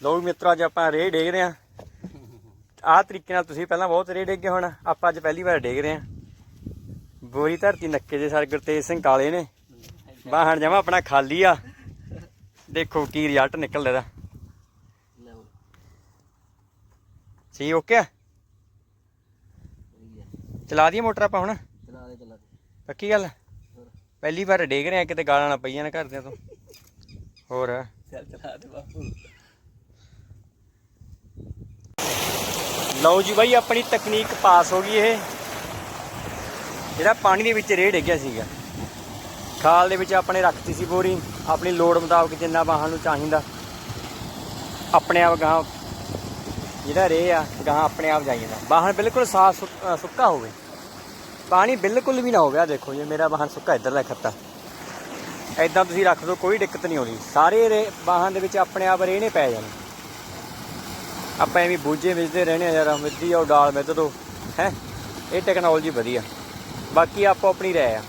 ਲੋ ਵੀ ਮਿੱਤਰੋ, ਅੱਜ ਆਪਾਂ ਰੇਹ ਡੇਗ ਰਹੇ ਆ ਆਹ ਤਰੀਕੇ ਨਾਲ ਤੁਸੀਂ ਪਹਿਲਾਂ ਬਹੁਤ ਰੇਹ ਡੇਗੇ ਹੁਣ। ਆਪਾਂ ਅੱਜ ਪਹਿਲੀ ਵਾਰ ਡੇਗ ਰਹੇ ਆ ਬੋਰੀ ਧਰਤੀ ਨੱਕੇ ਦੇ ਸਰ ਗੁਰਤੇਜ ਸਿੰਘ ਕਾਲੇ ਨੇ। ਬਾਹਣ ਜਮਾ ਆਪਣਾ ਖਾਲੀ ਆ। ਦੇਖੋ ਕੀ ਰਿਜ਼ਲਟ ਨਿਕਲਦਾ ਇਹਦਾ ਲਓ ਸਹੀ ਓਕੇ ਆ? ਚਲਾ ਦਈਏ ਮੋਟਰ ਆਪਾਂ ਹੁਣ? ਚਲਾ ਦੇ ਚਲਾ ਦੇ ਪੱਕੀ ਗੱਲ? ਪਹਿਲੀ ਵਾਰ ਡੇਗ ਰਹੇ ਆ ਕਿਤੇ ਗਾਲਾਂ ਨਾ ਪਈਆਂ ਨਾ ਘਰਦਿਆਂ ਤੋਂ। ਹੋਰ? ਚੱਲ ਚਲਾ ਦੇ ਬਾਪੂ। ਲਓ ਜੀ ਬਾਈ, ਆਪਣੀ ਤਕਨੀਕ ਪਾਸ ਹੋ ਗਈ ਇਹ। ਜਿਹੜਾ ਪਾਣੀ ਦੇ ਵਿੱਚ ਰੇਹ ਡਿੱਗਿਆ ਸੀਗਾ। ਖਾਲ ਦੇ ਵਿੱਚ ਆਪਣੇ ਰੱਖਤੀ ਸੀ ਬੋਰੀ। ਆਪਣੀ ਲੋੜ ਮੁਤਾਬਕ ਜਿੰਨਾ ਬਾਹਾਂ ਨੂੰ ਚਾਹੀਦਾ, ਆਪਣੇ ਆਪ ਗਾਂ ਜਿਹੜਾ ਰੇਹ ਆ ਗਾਂ ਆਪਣੇ ਆਪ ਜਾਈਦਾ। ਜਾਂਦਾ ਬਾਹਣ ਬਿਲਕੁਲ ਸਾਫ਼ ਸੁੱਕਾ ਹੋਵੇ। ਪਾਣੀ ਬਿਲਕੁਲ ਵੀ ਨਾ ਹੋਵੇ। ਆ ਦੇਖੋ ਜੇ, ਮੇਰਾ ਬਾਹਣ ਸੁੱਕਾ ਇੱਧਰ ਦਾ ਖੱਤਾ। ਐਦਾਂ ਤੁਸੀਂ ਰੱਖ ਦਿਓ ਕੋਈ ਦਿੱਕਤ ਨਹੀਂ ਆਉਂਦੀ। ਸਾਰੇ ਰੇ ਬਾਹਾਂ ਦੇ ਵਿੱਚ ਆਪਣੇ ਆਪ ਰੇਹ ਨੇ ਪੈ ਜਾਣੇ। ਆਪਾਂ ਐਵੇਂ ਬੂਝੇ ਮਿਲਦੇ ਰਹਿਣੇ ਆ ਯਾਰ ਮਿੱਦੀ ਆਓ ਡਾਲ ਮਿੱਧ ਤੋਂ ਹੈ? ਇਹ ਟੈਕਨੋਲੋਜੀ ਵਧੀਆ। ਬਾਕੀ ਆਪੋ ਆਪਣੀ ਰਾਏ ਆ।